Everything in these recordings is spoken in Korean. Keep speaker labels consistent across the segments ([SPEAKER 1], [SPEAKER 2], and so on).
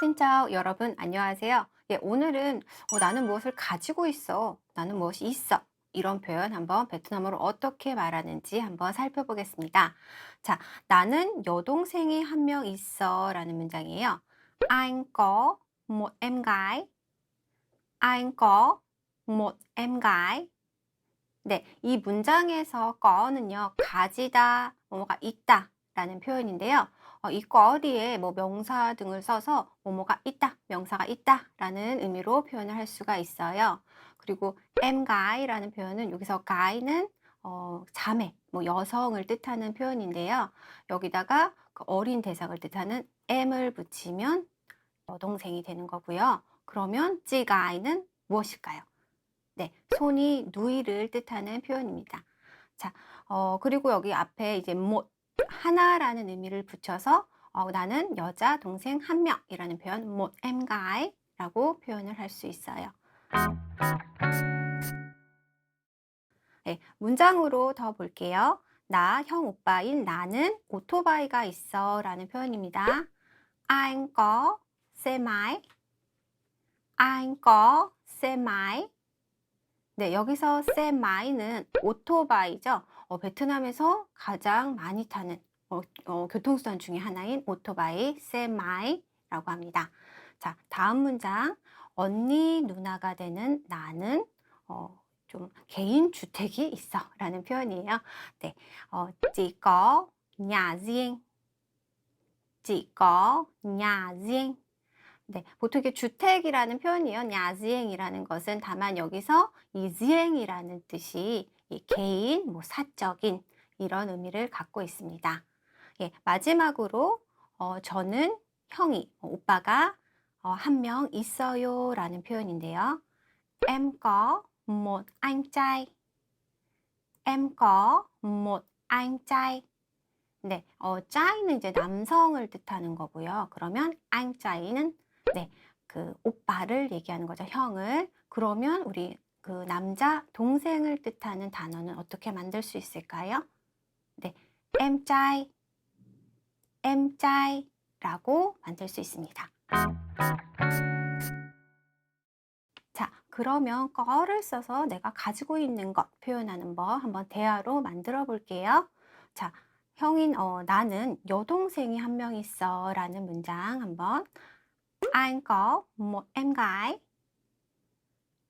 [SPEAKER 1] 신짜오 여러분 안녕하세요. 예, 오늘은 어, 나는 무엇을 가지고 있어, 나는 무엇이 있어 이런 표현 한번 베트남어로 어떻게 말하는지 한번 살펴보겠습니다. 자, 나는 여동생이 한 명 있어 라는 문장이에요. Anh có một em gái. Anh có một em gái. 네, 이 문장에서 거는요, 가지다, 뭐뭐가 있다 라는 표현인데요. 어, 이 거리에 뭐 명사 등을 써서 뭐뭐가 있다, 명사가 있다 라는 의미로 표현을 할 수가 있어요. 그리고 em gai라는 표현은 여기서 gai는 어, 자매, 뭐 여성을 뜻하는 표현인데요. 여기다가 그 어린 대상을 뜻하는 em을 붙이면 여동생이 되는 거고요. 그러면 찌가이는 무엇일까요? 네, 손이 누이를 뜻하는 표현입니다. 자, 어, 그리고 여기 앞에 이제 못 하나라는 의미를 붙여서 어, 나는 여자 동생 한 명이라는 표현 못 엠가이라고 표현을 할 수 있어요. 네, 문장으로 더 볼게요. 나, 형, 오빠인 나는 오토바이가 있어 라는 표현입니다. Anh có xe máy. Anh có xe máy. 네, 여기서 xe máy 는 오토바이죠. 어, 베트남에서 가장 많이 타는 어, 어, 교통수단 중에 하나인 오토바이 xe máy 라고 합니다. 자, 다음 문장. 언니, 누나가 되는 나는 어, 좀 개인 주택이 있어 라는 표현이에요. 네, 어, chỉ có nhà riêng. 네, 보통 이게 주택이라는 표현이요. 야지행이라는 것은 다만 여기서 이 지행이라는 뜻이 이 개인, 뭐 사적인 이런 의미를 갖고 있습니다. 예, 마지막으로 어, 저는 형이, 어, 오빠가 어, 한 명 있어요 라는 표현인데요. Em có một anh trai. 네, 어, 짜이는 이제 남성을 뜻하는 거고요. 그러면 anh trai 는 네, 그 오빠를 얘기하는 거죠. 형을. 그러면 우리 그 남자 동생을 뜻하는 단어는 어떻게 만들 수 있을까요? 네, em trai, em trai 라고 만들 수 있습니다. 자, 그러면 거를 써서 내가 가지고 있는 것 표현하는 법 한번 대화로 만들어 볼게요. 자, 형인 어, 나는 여동생이 한 명 있어 라는 문장 한번 Anh có một em gái.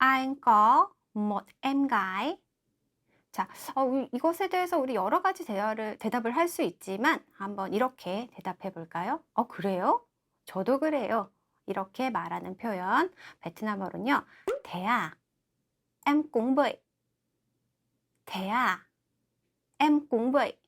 [SPEAKER 1] Anh có một em gái. 자, 어, 이- 이것에 대해서 우리 여러 가지 대화를, 대답을 할 수 있지만 한번 이렇게 대답해 볼까요? 어, 그래요? 저도 그래요. 이렇게 말하는 표현. 베트남어로는요. 대야, em cũng vậy. 대야, em cũng vậy.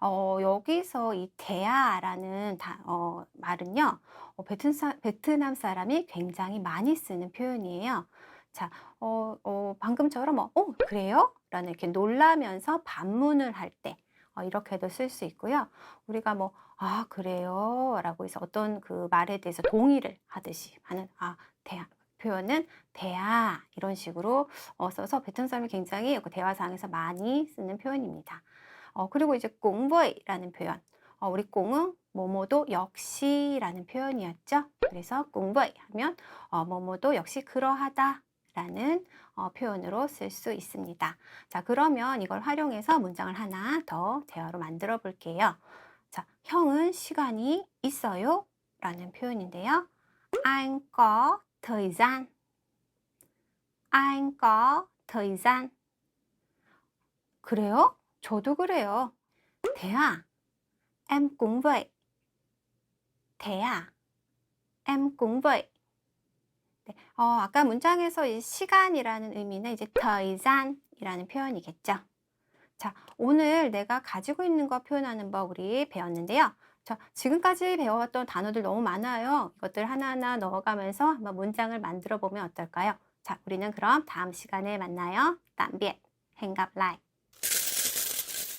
[SPEAKER 1] 어, 여기서 이 대야라는 다, 어, 말은요, 어, 베트사, 베트남 사람이 굉장히 많이 쓰는 표현이에요. 자, 어, 어, 방금처럼 뭐, 어, 그래요? 라는 이렇게 놀라면서 반문을 할 때, 어, 이렇게도 쓸 수 있고요. 우리가 뭐, 아, 그래요? 라고 해서 어떤 그 말에 대해서 동의를 하듯이 하는, 아, 대야. 표현은 대야 이런 식으로 어, 써서 베트남 사람이 굉장히 그 대화상에서 많이 쓰는 표현입니다. 어, 그리고 이제 공부이라는 표현. 어, 우리 공은 뭐뭐도 역시라는 표현이었죠. 그래서 공부이 하면 어, 뭐뭐도 역시 그러하다 라는 어, 표현으로 쓸 수 있습니다. 자, 그러면 이걸 활용해서 문장을 하나 더 대화로 만들어 볼게요. 자, 형은 시간이 있어요? 라는 표현인데요. Anh có thời gian. Anh có thời. 그래요? 저도 그래요. 대야, em cũng. 대야, em cũng. 네, 어, 아까 문장에서 이 시간이라는 의미는 이제 thời gian 이라는 표현이겠죠. 자, 오늘 내가 가지고 있는 거 표현하는 법 우리 배웠는데요. 자, 지금까지 배워왔던 단어들 너무 많아요. 이것들 하나하나 넣어가면서 한번 문장을 만들어 보면 어떨까요? 자, 우리는 그럼 다음 시간에 만나요. gặp lại.